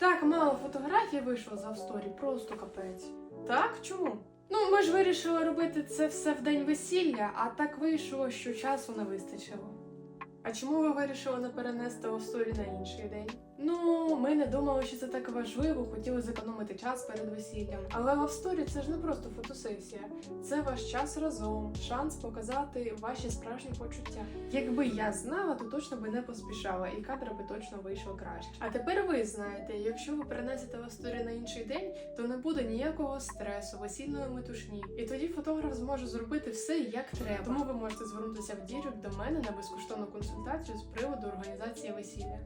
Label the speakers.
Speaker 1: Так мало фотографій вийшло за в сторі, просто капець. Так, чому? Ну, ми ж вирішили робити це все в день весілля, а так вийшло, що часу не вистачило. А чому ви вирішили не перенести лавсторі на інший день? Ну, ми не думали, що це так важливо, хотіли зекономити час перед весіллям. Але лавсторі це ж не просто фотосесія, це ваш час разом, шанс показати ваші справжні почуття. Якби я знала, то точно би не поспішала, і кадр би точно вийшов краще. А тепер ви знаєте, якщо ви перенесете лавсторі на інший день, то не буде ніякого стресу, весільної метушні. І тоді фотограф зможе зробити все як треба. Тому ви можете звернутися в дірек до мене на безкоштовну консультацію з приводу організації весілля.